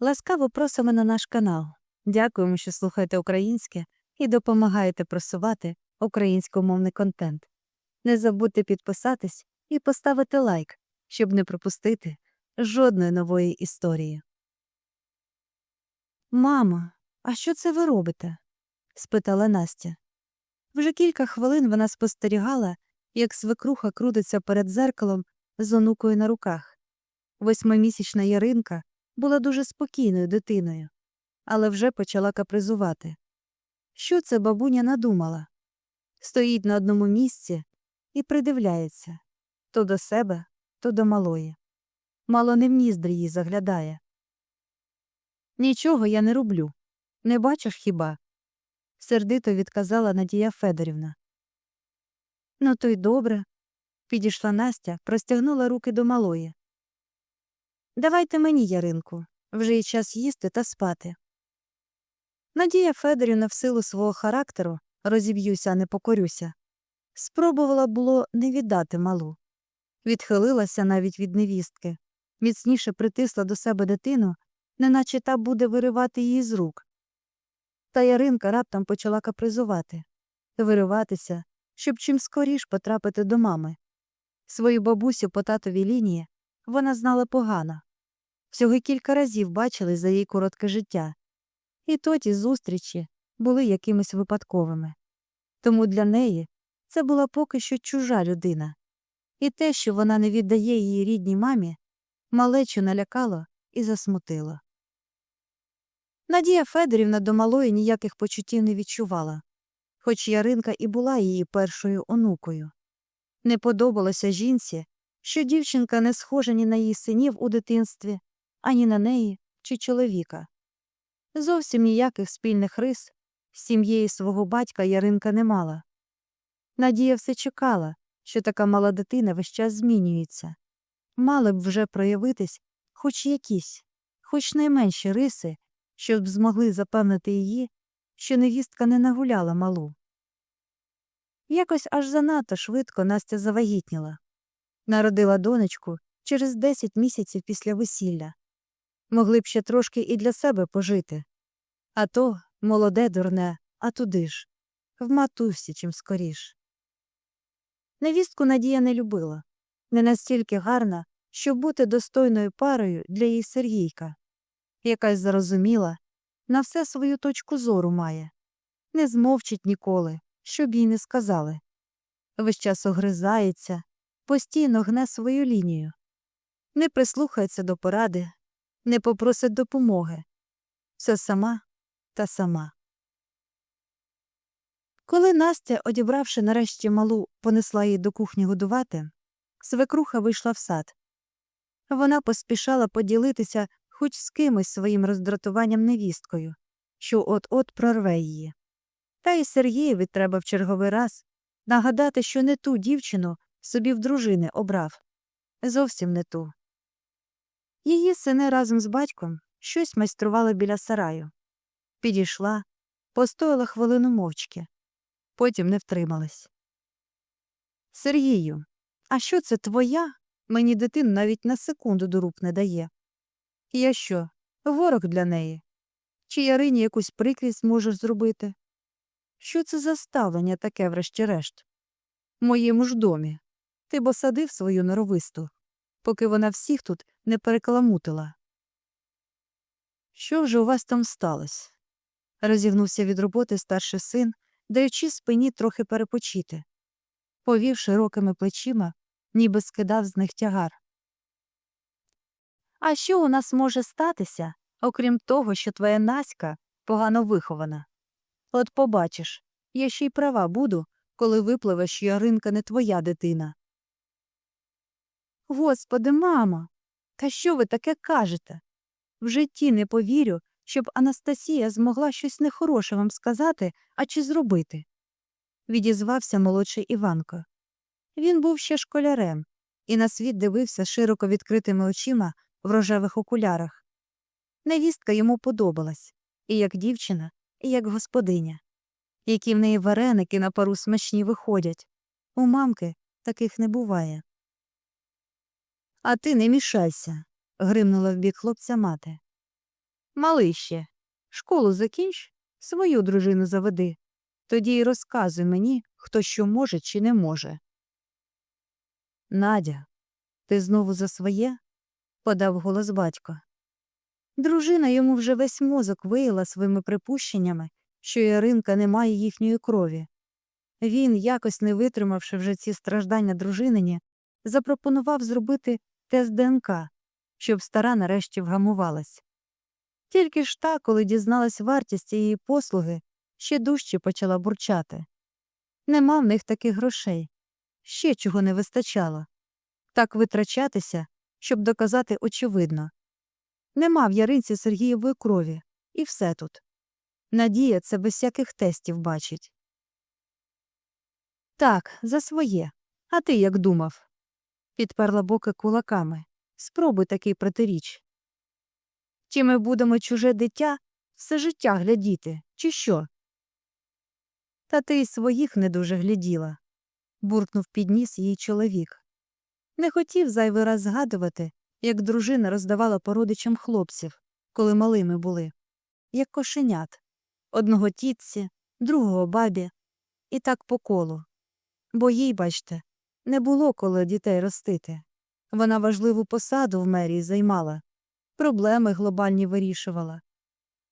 Ласкаво просимо на наш канал. Дякуємо, що слухаєте українське і допомагаєте просувати українськомовний контент. Не забудьте підписатись і поставити лайк, щоб не пропустити жодної нової історії. Мамо, а що це ви робите? спитала Настя. Вже кілька хвилин вона спостерігала, як свекруха крутиться перед зеркалом з онукою на руках. Восьмимісячна Яринка була дуже спокійною дитиною, але вже почала капризувати. Що це бабуня надумала? Стоїть на одному місці і придивляється то до себе, то до малої. Мало не в ніздрі її заглядає. Нічого я не роблю. Не бачиш хіба? сердито відказала Надія Федорівна. Ну, то й добре. Підійшла Настя, простягнула руки до малої. Давайте мені, Яринку, вже й час їсти та спати. Надія Федорівна в силу свого характеру розіб'юся, не покорюся. Спробувала було не віддати малу. Відхилилася навіть від невістки, міцніше притисла до себе дитину, неначе та буде виривати її з рук. Та Яринка раптом почала капризувати, вириватися, щоб чим скоріш потрапити до мами. Свою бабусю по татовій лінії вона знала погано. Всього кілька разів бачили за її коротке життя, і то ті зустрічі були якимись випадковими. Тому для неї це була поки що чужа людина, і те, що вона не віддає її рідній мамі, малечу налякало і засмутило. Надія Федорівна до малої ніяких почуттів не відчувала, хоч Яринка і була її першою онукою. Не подобалося жінці, що дівчинка не схожа ні на її синів у дитинстві, ані на неї чи чоловіка. Зовсім ніяких спільних рис з сім'єю свого батька Яринка не мала. Надія все чекала, що така мала дитина весь час змінюється. Мали б вже проявитись хоч якісь, хоч найменші риси, щоб змогли запевнити її, що невістка не нагуляла малу. Якось аж занадто швидко Настя завагітніла. Народила донечку через 10 місяців після весілля. Могли б ще трошки і для себе пожити. А то молоде дурне, а туди ж, в матусі чим скоріш. Невістку Надія не любила, не настільки гарна, щоб бути достойною парою для її Сергійка. Якась зарозуміла, на все свою точку зору має, не змовчить ніколи, щоб їй не сказали. Весь час огризається, постійно гне свою лінію, не прислухається до поради, не попросить допомоги. Все сама та сама. Коли Настя, одібравши нарешті малу, понесла її до кухні годувати, свекруха вийшла в сад. Вона поспішала поділитися хоч з кимось своїм роздратуванням невісткою, що от-от прорве її. Та й Сергієві треба в черговий раз нагадати, що не ту дівчину собі в дружини обрав. Зовсім не ту. Її сини разом з батьком щось майстрували біля сараю. Підійшла, постояла хвилину мовчки, потім не втрималась. Сергію, а що це твоя? Мені дитин навіть на секунду до рук не дає. Я що, ворог для неї? Чи Ярині якусь прикрість можеш зробити? Що це за ставлення таке, врешті-решт? Моєму ж домі. Ти б осадив свою норовисту, поки вона всіх тут не перекаламутила. Що вже у вас там сталося? розігнувся від роботи старший син, даючи спині трохи перепочити. Повів широкими плечима, ніби скидав з них тягар. А що у нас може статися, окрім того, що твоя Наська погано вихована? От побачиш, я ще й права буду, коли випливе, що Яринка не твоя дитина. Господи, мамо, та що ви таке кажете? В житті не повірю, щоб Анастасія змогла щось нехороше вам сказати, а чи зробити. Відізвався молодший Іванко. Він був ще школярем і на світ дивився широко відкритими очима в рожевих окулярах. Невістка йому подобалась і як дівчина, і як господиня. Які в неї вареники на пару смачні виходять. У мамки таких не буває. А ти не мішайся, гримнула в бік хлопця мати. Малий ще, школу закінч, свою дружину заведи. Тоді й розказуй мені, хто що може чи не може. Надя, ти знову за своє? подав голос батько. Дружина йому вже весь мозок виїла своїми припущеннями, що Яринка не має їхньої крові. Він, якось не витримавши вже ці страждання дружинині, запропонував зробити тест ДНК, щоб стара нарешті вгамувалась. Тільки ж та, коли дізналась вартість цієї послуги, ще дужче почала бурчати. Нема в них таких грошей, ще чого не вистачало. Так витрачатися, щоб доказати очевидно. Нема в яринці Сергієвої крові, і все тут. Надія це без всяких тестів бачить. Так, за своє. А ти як думав? Підперла боки кулаками. Спробуй такий протиріч. Чи ми будемо чуже дитя все життя глядіти, чи що? Та ти й своїх не дуже гляділа, буркнув підніс її чоловік. Не хотів зайвий раз згадувати, як дружина роздавала породичам хлопців, коли малими були, як кошенят одного тітці, другого бабі, і так по колу. Бо їй, бачте, не було коли дітей ростити. Вона важливу посаду в мерії займала, проблеми глобальні вирішувала.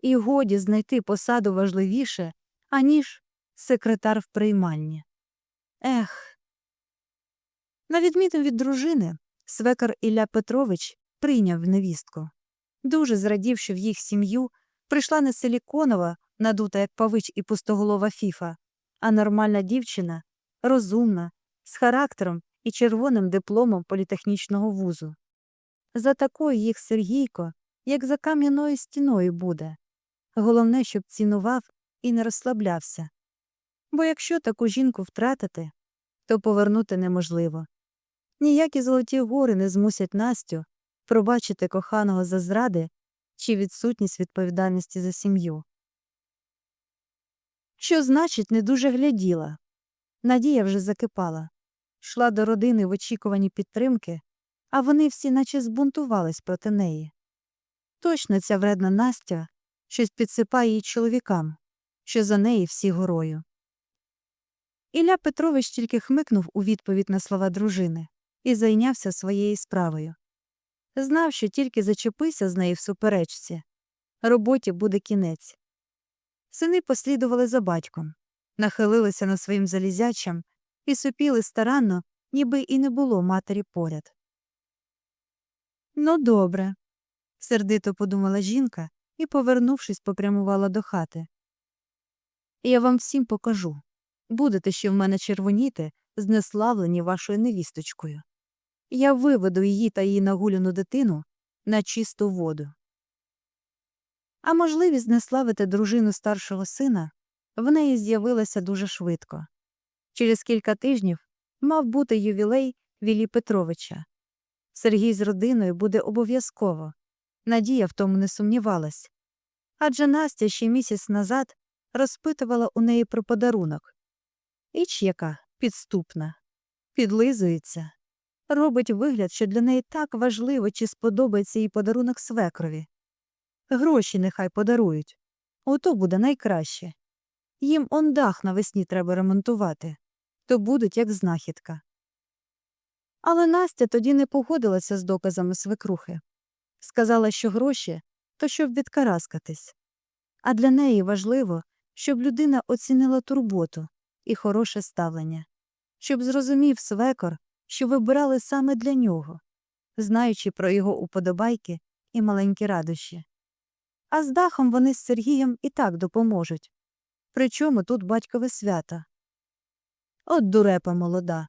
І годі знайти посаду важливіше, аніж секретар в приймальні. Ех. На відміну від дружини, свекар Ілля Петрович прийняв невістку. Дуже зрадів, що в їх сім'ю прийшла не силіконова, надута як павич і пустоголова фіфа, а нормальна дівчина, розумна, з характером і червоним дипломом політехнічного вузу. За такою їх Сергійко, як за кам'яною стіною буде. Головне, щоб цінував і не розслаблявся. Бо якщо таку жінку втратити, то повернути неможливо. Ніякі золоті гори не змусять Настю пробачити коханого за зради чи відсутність відповідальності за сім'ю. Що значить, не дуже гляділа. Надія вже закипала, йшла до родини в очікуванні підтримки, а вони всі наче збунтувались проти неї. Точно ця вредна Настя щось підсипає їй чоловікам, що за неї всі горою. Ілля Петрович тільки хмикнув у відповідь на слова дружини і зайнявся своєю справою. Знав, що тільки зачепися з нею в суперечці, роботі буде кінець. Сини послідували за батьком, нахилилися над своїм залізячам і супіли старанно, ніби і не було матері поряд. Ну, добре, сердито подумала жінка і, повернувшись, попрямувала до хати. Я вам всім покажу. Будете ще в мене червоніти, знеславлені вашою невісточкою. Я виведу її та її нагуляну дитину на чисту воду. А можливість знеславити дружину старшого сина в неї з'явилася дуже швидко. Через кілька тижнів мав бути ювілей Вілі Петровича. Сергій з родиною буде обов'язково. Надія в тому не сумнівалась. Адже Настя ще місяць назад розпитувала у неї про подарунок. Іч яка підступна, підлизується, робить вигляд, що для неї так важливо, чи сподобається їй подарунок свекрові. Гроші нехай подарують. Ото буде найкраще. Їм он дах навесні треба ремонтувати, то будуть як знахідка. Але Настя тоді не погодилася з доказами свекрухи. Сказала, що гроші то щоб відкараскатись. А для неї важливо, щоб людина оцінила турботу і хороше ставлення, щоб зрозумів свекор, що вибирали саме для нього, знаючи про його уподобайки і маленькі радощі. А з дахом вони з Сергієм і так допоможуть. Причому тут батькове свято. От дурепа молода.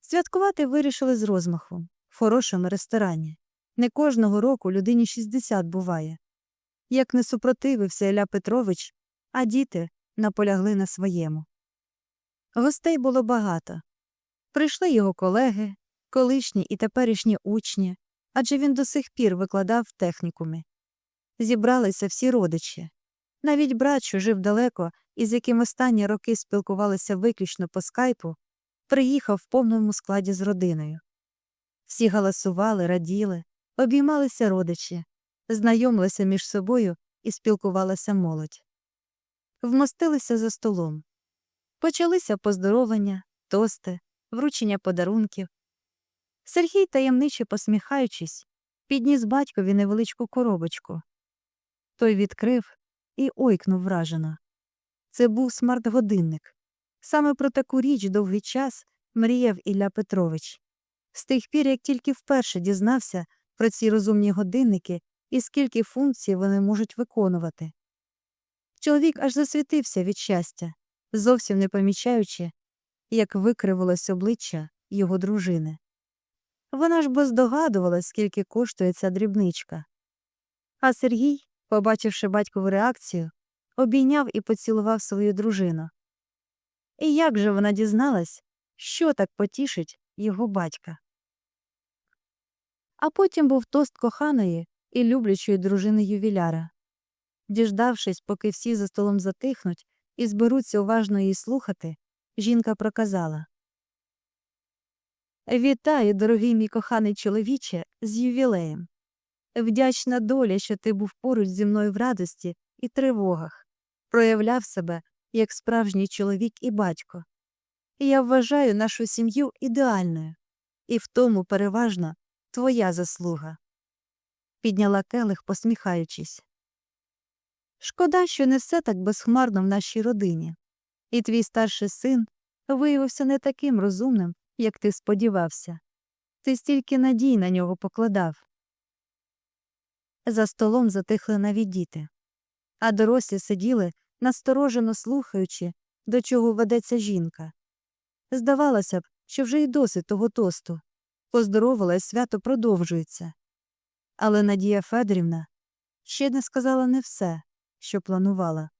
Святкувати вирішили з розмахом в хорошому ресторані. Не кожного року людині 60 буває. Як не супротивився Ілля Петрович, а діти наполягли на своєму. Гостей було багато. Прийшли його колеги, колишні і теперішні учні, адже він до сих пір викладав в технікумі. Зібралися всі родичі. Навіть брат, що жив далеко і з яким останні роки спілкувалися виключно по скайпу, приїхав в повному складі з родиною. Всі галасували, раділи, обіймалися родичі, знайомилися між собою і спілкувалася молодь. Вмостилися за столом. Почалися поздоровання, тости, вручення подарунків. Сергій, таємниче посміхаючись, підніс батькові невеличку коробочку. Той відкрив і ойкнув вражено. Це був смарт-годинник. Саме про таку річ довгий час мріяв Ілля Петрович. З тих пір, як тільки вперше дізнався про ці розумні годинники і скільки функцій вони можуть виконувати. Чоловік аж засвітився від щастя, зовсім не помічаючи, як викривилось обличчя його дружини. Вона ж бо здогадувалась, скільки коштує ця дрібничка. А Сергій, побачивши батькову реакцію, обійняв і поцілував свою дружину. І як же вона дізналась, що так потішить його батька? А потім був тост коханої і люблячої дружини ювіляра. Діждавшись, поки всі за столом затихнуть і зберуться уважно її слухати, жінка проказала Вітаю, дорогий мій коханий чоловіче, з ювілеєм. Вдячна доля, що ти був поруч зі мною в радості і тривогах, проявляв себе як справжній чоловік і батько. Я вважаю нашу сім'ю ідеальною, і в тому переважно твоя заслуга. Підняла келих, посміхаючись. Шкода, що не все так безхмарно в нашій родині, і твій старший син виявився не таким розумним, як ти сподівався. Ти стільки надій на нього покладав. За столом затихли навіть діти, а дорослі сиділи, насторожено слухаючи, до чого ведеться жінка. Здавалося б, що вже й досить того тосту. Поздоровала і свято продовжується. Але Надія Федорівна ще не сказала не все, що планувала.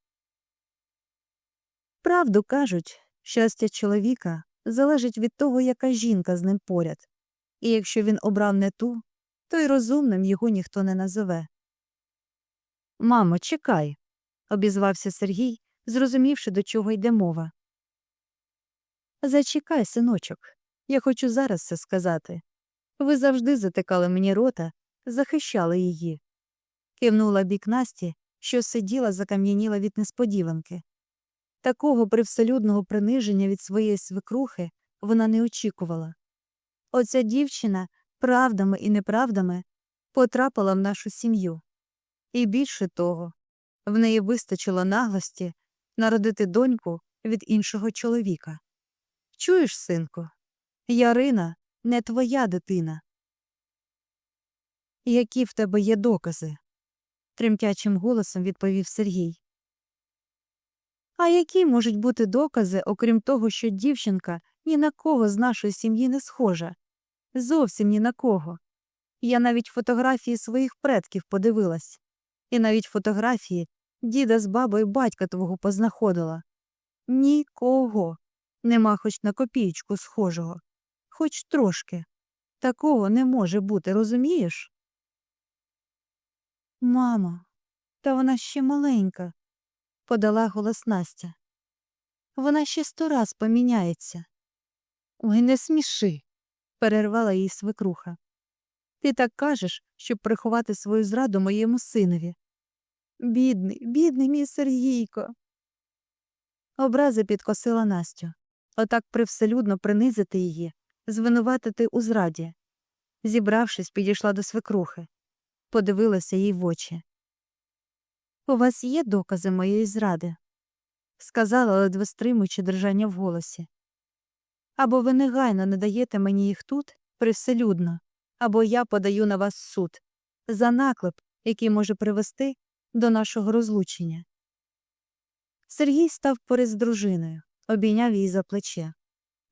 Правду кажуть, щастя чоловіка залежить від того, яка жінка з ним поряд, і якщо він обрав не ту, то й розумним його ніхто не назове. Мамо, чекай, обізвався Сергій, зрозумівши, до чого йде мова. Зачекай, синочок, я хочу зараз все сказати. Ви завжди затикали мені рота, захищали її. Кивнула бік Насті, що сиділа, закам'яніла від несподіванки. Такого привселюдного приниження від своєї свекрухи вона не очікувала. Оця дівчина правдами і неправдами потрапила в нашу сім'ю. І більше того, в неї вистачило наглості народити доньку від іншого чоловіка. Чуєш, синку, Ярина не твоя дитина. Які в тебе є докази? тремтячим голосом відповів Сергій. А які можуть бути докази, окрім того, що дівчинка ні на кого з нашої сім'ї не схожа? Зовсім ні на кого. Я навіть фотографії своїх предків подивилась, і навіть фотографії діда з бабою батька твого познаходила. Нікого. Нема хоч на копійку схожого, хоч трошки. Такого не може бути, розумієш? Мамо, та вона ще маленька, подала голос Настя. Вона ще сто раз поміняється. Ой, не сміши, перервала її свекруха. Ти так кажеш, щоб приховати свою зраду моєму синові. Бідний, бідний мій Сергійко. Образи підкосила Настю. Отак привселюдно принизити її, звинуватити у зраді. Зібравшись, підійшла до свекрухи, подивилася їй в очі. У вас є докази моєї зради? сказала, ледве стримуючи держання в голосі. Або ви негайно не даєте мені їх тут, привселюдно, або я подаю на вас суд за наклеп, який може привести до нашого розлучення. Сергій став поряд з дружиною, обійняв її за плече.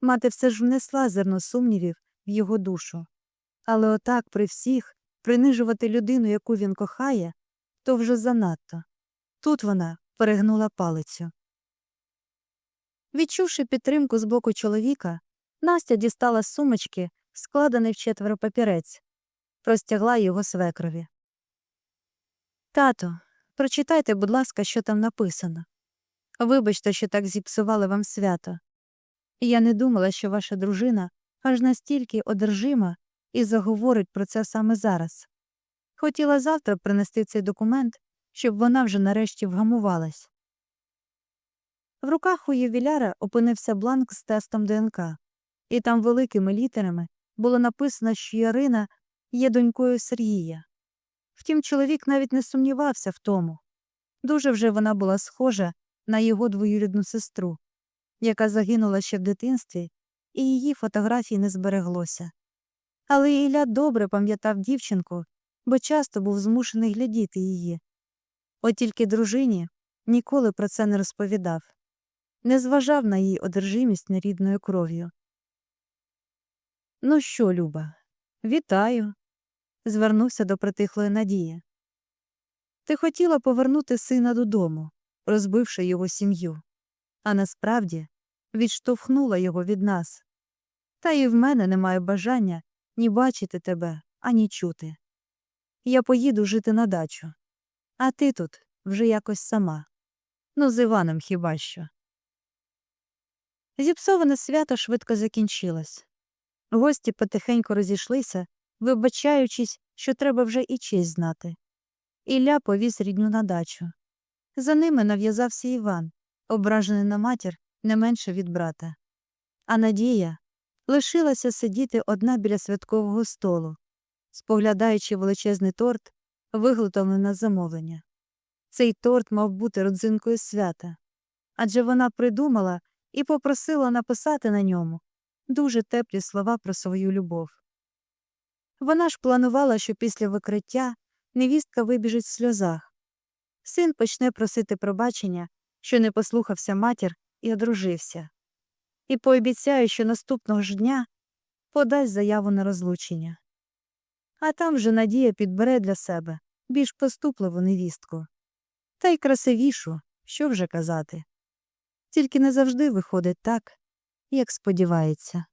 Мати все ж внесла зерно сумнівів в його душу. Але отак при всіх принижувати людину, яку він кохає, то вже занадто. Тут вона перегнула палицю. Відчувши підтримку з боку чоловіка, Настя дістала з сумочки, складений в четверо папірець, простягла його свекрові. Тато, прочитайте, будь ласка, що там написано. Вибачте, що так зіпсували вам свято. Я не думала, що ваша дружина аж настільки одержима і заговорить про це саме зараз. Хотіла завтра принести цей документ, щоб вона вже нарешті вгамувалась. В руках у ювіляра опинився бланк з тестом ДНК, і там великими літерами було написано, що Ярина є донькою Сергія. Втім, чоловік навіть не сумнівався в тому. Дуже вже вона була схожа на його двоюрідну сестру, яка загинула ще в дитинстві, і її фотографій не збереглося. Але Ілля добре пам'ятав дівчинку, бо часто був змушений глядіти її. От тільки дружині ніколи про це не розповідав, не зважав на її одержимість нерідною кров'ю. Ну що, Люба, вітаю. звернувся до притихлої Надії. Ти хотіла повернути сина додому, розбивши його сім'ю, а насправді відштовхнула його від нас. Та й в мене немає бажання ні бачити тебе, ані чути. Я поїду жити на дачу, а ти тут вже якось сама. Ну, з Іваном хіба що. Зіпсоване свято швидко закінчилось. Гості потихеньку розійшлися, вибачаючись, що треба вже і честь знати. Ілля повіз рідню на дачу. За ними нав'язався Іван, ображений на матір не менше від брата. А Надія лишилася сидіти одна біля святкового столу, споглядаючи величезний торт, виготовлений на замовлення. Цей торт мав бути родзинкою свята, адже вона придумала і попросила написати на ньому дуже теплі слова про свою любов. Вона ж планувала, що після викриття невістка вибіжить в сльозах. Син почне просити пробачення, що не послухався матір і одружився, і пообіцяє, що наступного ж дня подасть заяву на розлучення. А там вже Надія підбере для себе більш поступливу невістку. Та й красивішу, що вже казати. Тільки не завжди виходить так, як сподівається.